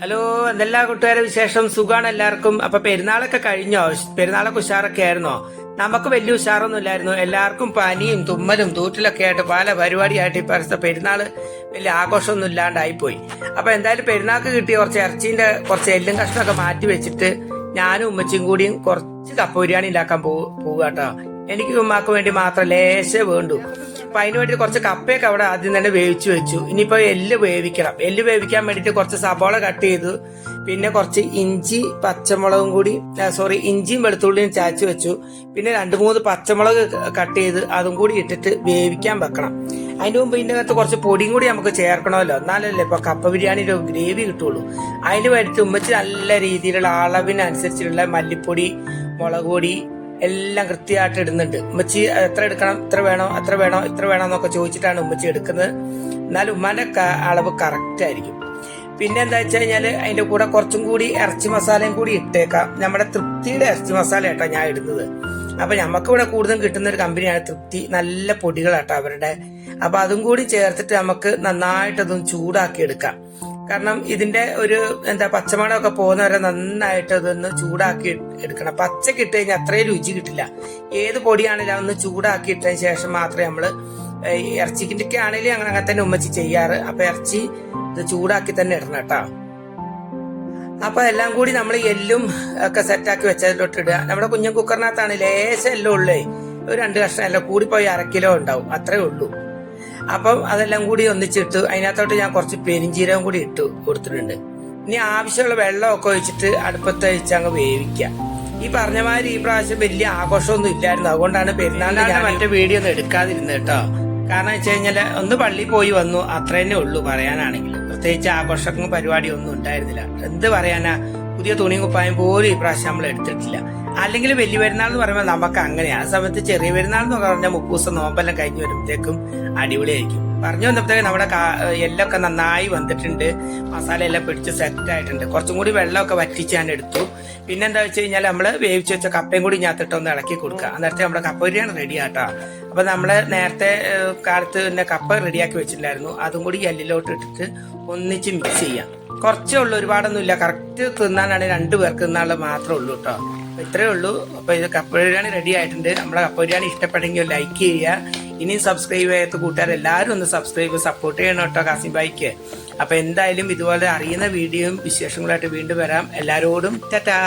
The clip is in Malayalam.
ഹലോ എന്തെല്ലാ കൂട്ടുകാരെ വിശേഷം? സുഖാണ് എല്ലാവർക്കും. അപ്പൊ പെരുന്നാളൊക്കെ കഴിഞ്ഞോ? പെരുന്നാളൊക്കെ ഉഷാറൊക്കെ ആയിരുന്നോ? നമുക്ക് വലിയ ഉഷാറൊന്നും ഇല്ലായിരുന്നു എല്ലാവർക്കും പനിയും തുമ്മലും തൂറ്റിലൊക്കെ ആയിട്ട് പല പരിപാടിയായിട്ട് പരിസ്ഥ പെരുന്നാൾ വലിയ ആഘോഷമൊന്നും ഇല്ലാണ്ടായിപ്പോയി. അപ്പൊ എന്തായാലും പെരുന്നാൾക്ക് കിട്ടിയ കുറച്ച് ഇറച്ചിന്റെ കുറച്ച് എല്ലും കഷ്ണമൊക്കെ മാറ്റി വെച്ചിട്ട് ഞാനും ഉമ്മച്ചിയും കൂടിയും കുറച്ച് കപ്പ ബിരിയാണി ഉണ്ടാക്കാൻ പോവുക കേട്ടോ. എനിക്ക് ഉമ്മാക്ക് വേണ്ടി മാത്രം ലേശേ വേണ്ടു. അപ്പൊ അതിന് വേണ്ടി കുറച്ച് കപ്പയൊക്കെ അവിടെ ആദ്യം തന്നെ വേവിച്ചു വെച്ചു. ഇനിയിപ്പോ എല്ല് വേവിക്കണം. എല്ല് വേവിക്കാൻ വേണ്ടിയിട്ട് കുറച്ച് സബോള കട്ട് ചെയ്തു. പിന്നെ കുറച്ച് ഇഞ്ചി പച്ചമുളകും കൂടി സോറി ഇഞ്ചിയും വെളുത്തുള്ളിയും ചാച്ചു വെച്ചു. പിന്നെ രണ്ട് മൂന്ന് പച്ചമുളക് കട്ട് ചെയ്ത് അതും കൂടി ഇട്ടിട്ട് വേവിക്കാൻ വെക്കണം. അതിന്റെ മുമ്പ് ഇതിന്റെ അകത്ത് കുറച്ച് പൊടിയും കൂടി നമുക്ക് ചേർക്കണമല്ലോ. എന്നാലല്ലേ ഇപ്പൊ കപ്പ ബിരിയാണിയുടെ ഗ്രേവി കിട്ടുള്ളൂ. അതിന് വേണ്ടിയിട്ട് ഉമ്മച്ച് നല്ല രീതിയിലുള്ള അളവിനനുസരിച്ചിട്ടുള്ള മല്ലിപ്പൊടി മുളക് പൊടി എല്ലാം കൃത്യമായിട്ട് ഇടുന്നുണ്ട്. ഉമ്മച്ചി എത്ര എടുക്കണം ഇത്ര വേണോ എത്ര വേണോ ഇത്ര വേണോ എന്നൊക്കെ ചോദിച്ചിട്ടാണ് ഉമ്മച്ചി എടുക്കുന്നത്. എന്നാൽ ഉമ്മാന്റെ അളവ് കറക്റ്റ് ആയിരിക്കും. പിന്നെ എന്താ വെച്ച് കഴിഞ്ഞാൽ അതിന്റെ കൂടെ കുറച്ചും കൂടി ഇറച്ചി മസാലയും കൂടി ഇട്ടേക്കാം. നമ്മുടെ തൃപ്തിയുടെ ഇറച്ചി മസാല കേട്ടോ ഞാൻ ഇടുന്നത്. അപ്പൊ നമുക്ക് ഇവിടെ കൂടുതലും കിട്ടുന്ന ഒരു കമ്പനിയാണ് തൃപ്തി. നല്ല പൊടികളാട്ടോ അവരുടെ. അപ്പൊ അതും കൂടി ചേർത്തിട്ട് നമുക്ക് നന്നായിട്ട് അതൊന്ന് ചൂടാക്കി എടുക്കാം കാരണം ഇതിന്റെ ഒരു എന്താ പച്ചമണമൊക്കെ പോകുന്നവരെ നന്നായിട്ട് അതൊന്ന് ചൂടാക്കി എടുക്കണം. പച്ചക്ക് ഇട്ട് കഴിഞ്ഞാൽ അത്രയും രുചി കിട്ടില്ല. ഏത് പൊടിയാണെങ്കിലും ഒന്ന് ചൂടാക്കി ഇട്ടതിന് ശേഷം മാത്രമേ നമ്മൾ ഇറച്ചിക്കിന്റെ ഒക്കെ ആണെങ്കിലും അങ്ങനെ അങ്ങനെ തന്നെ ഉമ്മച്ചി ചെയ്യാറ്. അപ്പൊ ഇറച്ചി ഇത് ചൂടാക്കി തന്നെ ഇടണം കേട്ടോ. അപ്പൊ എല്ലാം കൂടി നമ്മൾ എല്ലും ഒക്കെ സെറ്റാക്കി വെച്ചതിലോട്ട് ഇടുക. നമ്മുടെ കുഞ്ഞൻ കുക്കറിനകത്താണ് ലേശം എല്ലാം ഉള്ളേ. ഒരു രണ്ട് കഷ്ണം എല്ലാം കൂടിപ്പോയി അര കിലോ ഉണ്ടാവും. അത്രേ ഉള്ളൂ. അപ്പം അതെല്ലാം കൂടി ഒന്നിച്ചിട്ട് അതിനകത്തോട്ട് ഞാൻ കുറച്ച് പെരിഞ്ചീരകം കൂടി ഇട്ട് കൊടുത്തിട്ടുണ്ട്. ഇനി ആവശ്യമുള്ള വെള്ളമൊക്കെ ഒഴിച്ചിട്ട് അടുപ്പത്ത് വെച്ച് അങ്ങ് വേവിക്കാം. ഈ പറഞ്ഞ മാതിരി ഈ പ്രാവശ്യം വലിയ ആഘോഷമൊന്നും ഇല്ലായിരുന്നു. അതുകൊണ്ടാണ് പെരുന്നാളിന് ഞാൻ മറ്റേ വീഡിയോ ഒന്നും എടുക്കാതിരുന്നത് കേട്ടോ. കാരണം വെച്ച് കഴിഞ്ഞാൽ ഒന്ന് പള്ളി പോയി വന്നു അത്ര തന്നെ ഉള്ളൂ പറയാനാണെങ്കിൽ. പ്രത്യേകിച്ച് ആഘോഷങ്ങളും പരിപാടിയൊന്നും ഉണ്ടായിരുന്നില്ല. എന്ത് പറയാനാ? പുതിയ തുണിയും കുപ്പായം പോലും ഈ പ്രാവശ്യം നമ്മൾ എടുത്തിട്ടില്ല. അല്ലെങ്കിൽ വലിയ പെരുന്നാൾ എന്ന് പറയുമ്പോൾ നമുക്ക് അങ്ങനെയാണ് ആ സമയത്ത് ചെറിയ പെരുന്നാൾ എന്ന് പറഞ്ഞാൽ മുപ്പത് ദിവസം നോമ്പെല്ലാം കഴിഞ്ഞ് വരുമ്പോഴത്തേക്കും അടിപൊളിയായിരിക്കും. പറഞ്ഞു വന്നപ്പോഴത്തേക്ക് നമ്മുടെ എല്ലൊക്കെ നന്നായി വന്നിട്ടുണ്ട്. മസാല എല്ലാം പിടിച്ച് സെറ്റ് ആയിട്ടുണ്ട്. കുറച്ചും കൂടി വെള്ളമൊക്കെ വറ്റിച്ച് ഞാൻ എടുത്തു. പിന്നെന്താ വെച്ച് കഴിഞ്ഞാൽ നമ്മൾ വേവിച്ച് വെച്ച കപ്പയും കൂടി ഞാത്തിട്ട് ഒന്ന് ഇളക്കി കൊടുക്കുക. അന്നേരത്തെ നമ്മുടെ കപ്പ ബിരിയാണി റെഡി ആട്ടോ. അപ്പൊ നമ്മൾ നേരത്തെ കാലത്ത് തന്നെ കപ്പ റെഡിയാക്കി വെച്ചിട്ടുണ്ടായിരുന്നു. അതും കൂടി എല്ലിലോട്ട് ഇട്ടിട്ട് ഒന്നിച്ച് മിക്സ് ചെയ്യാം. കുറച്ചേ ഉള്ളൂ. ഒരുപാടൊന്നും ഇല്ല കറക്റ്റ് തിന്നാനാണെങ്കിൽ രണ്ടു പേർക്ക് തിന്നാനുള്ളത് മാത്രമേ ഉള്ളൂ കേട്ടോ അപ്പൊ ഇത്രേ ഉള്ളൂ. അപ്പൊ ഇത് കപ്പ ബിരിയാണി റെഡി ആയിട്ടുണ്ട്. നമ്മുടെ കപ്പ ബിരിയാണി ഇഷ്ടപ്പെട്ടെങ്കിൽ ലൈക്ക് ചെയ്യുക. ഇനിയും സബ്സ്ക്രൈബ് ചെയ്യാത്ത കൂട്ടുകാർ എല്ലാവരും ഒന്ന് സബ്സ്ക്രൈബ് സപ്പോർട്ട് ചെയ്യണം കേട്ടോ കാസിം ബായിക്ക് അപ്പൊ എന്തായാലും ഇതുപോലെ അറിയുന്ന വീഡിയോയും വിശേഷങ്ങളായിട്ട് വീണ്ടും വരാം. എല്ലാരോടും ടാറ്റാ.